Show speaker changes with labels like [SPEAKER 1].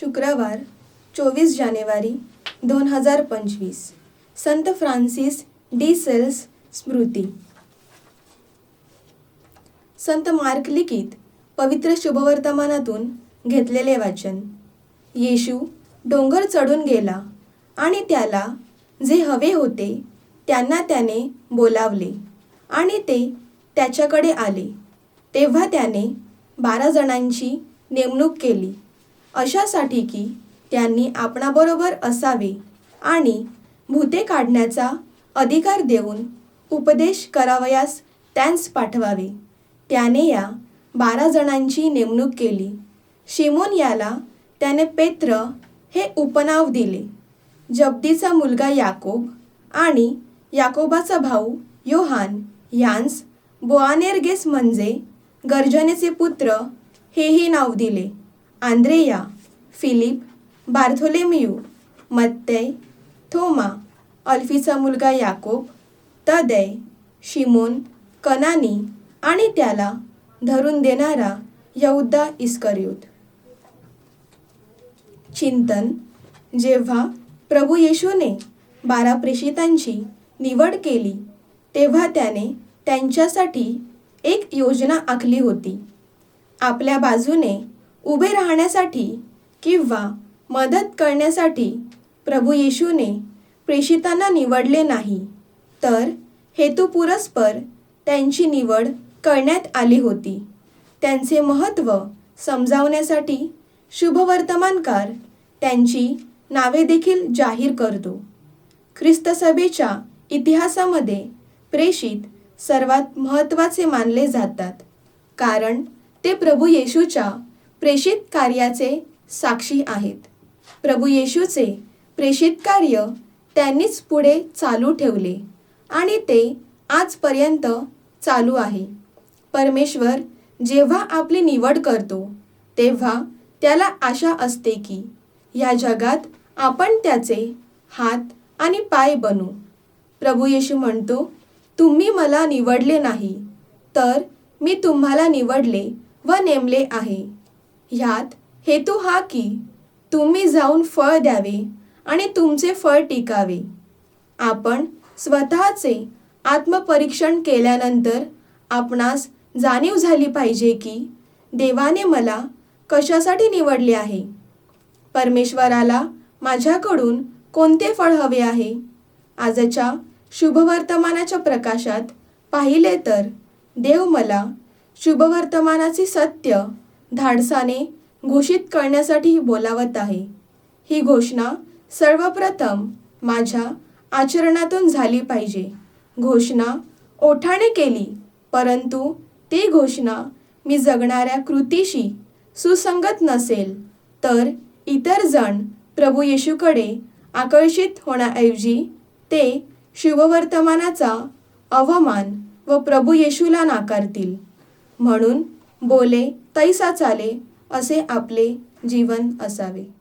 [SPEAKER 1] शुक्रवार चोवीस जानेवारी दोन हजार पंचवीस. संत फ्रान्सिस डी सेल्स स्मृती. संत मार्क लिखित पवित्र शुभवर्तमानातून घेतलेले वाचन. येशू डोंगर चढून गेला आणि त्याला जे हवे होते त्यांना त्याने बोलावले आणि ते त्याच्याकडे आले. तेव्हा त्याने बारा जणांची नेमणूक केली. अशासाठी की त्यांनी आपणाबरोबर असावे आणि भूते काढण्याचा अधिकार देऊन उपदेश करावयास त्यांस पाठवावे. त्याने या बारा जणांची नेमणूक केली. शिमोन याला त्याने पेत्र हे उपनाव दिले. जब्दीचा मुलगा याकोब आणि याकोबाचा भाऊ योहान यांस बोआनेर्गेस म्हणजे गर्जनेचे पुत्र हेही नाव दिले. आंद्रेया फिलिप बार्थोलेमियू मत्तय थोमा अल्फीचा मुलगा याकोब तदय शिमोन कनानी आणि त्याला धरून देणारा यहुदा इस्करयूत. चिंतन जेव्हा प्रभू येशूने बारा प्रेषितांची निवड केली तेव्हा त्याने त्यांच्यासाठी एक योजना आखली होती. आपल्या बाजूने उभे राहण्यासाठी किंवा मदत करण्यासाठी प्रभू येशूने प्रेषितांना निवडले नाही तर हेतुपुरस्पर त्यांची निवड करण्यात आली होती. त्यांचे महत्त्व समजावण्यासाठी शुभवर्तमानकार त्यांची नावे देखील जाहीर करतो. ख्रिस्त सभेच्या इतिहासामध्ये प्रेषित सर्वात महत्त्वाचे मानले जातात कारण ते प्रभू येशूच्या प्रेषित कार्याचे साक्षी आहेत. प्रभू येशूचे प्रेषित कार्य त्यांनीच पुढे चालू ठेवले आणि ते आजपर्यंत चालू आहे. परमेश्वर जेव्हा आपली निवड करतो तेव्हा त्याला आशा असते की या जगात आपण त्याचे हात आणि पाय बनू. प्रभू येशू म्हणतो तुम्ही मला निवडले नाही तर मी तुम्हाला निवडले व नेमले आहे. ह्यात हेतू हा की तुम्ही जाऊन फळ द्यावे आणि तुमचे फळ टिकावे. आपण स्वतःचे आत्मपरीक्षण केल्यानंतर आपणास जाणीव झाली पाहिजे की देवाने मला कशासाठी निवडले आहे? परमेश्वराला माझ्याकडून कोणते फळ हवे आहे? आजच्या शुभवर्तमानाच्या प्रकाशात पाहिले तर देव मला शुभवर्तमानाचे सत्य धाडसाने घोषित करण्यासाठी बोलावत आहे. ही घोषणा सर्वप्रथम माझ्या आचरणातून झाली पाहिजे. घोषणा ओठाने केली परंतु ती घोषणा मी जगणाऱ्या कृतीशी सुसंगत नसेल तर इतर जण प्रभू येशूकडे आकर्षित होण्याऐवजी ते शुभवर्तमानाचा अवमान व प्रभू येशूला नाकारतील. म्हणून बोले तैसा चाले असे आपले जीवन असावे.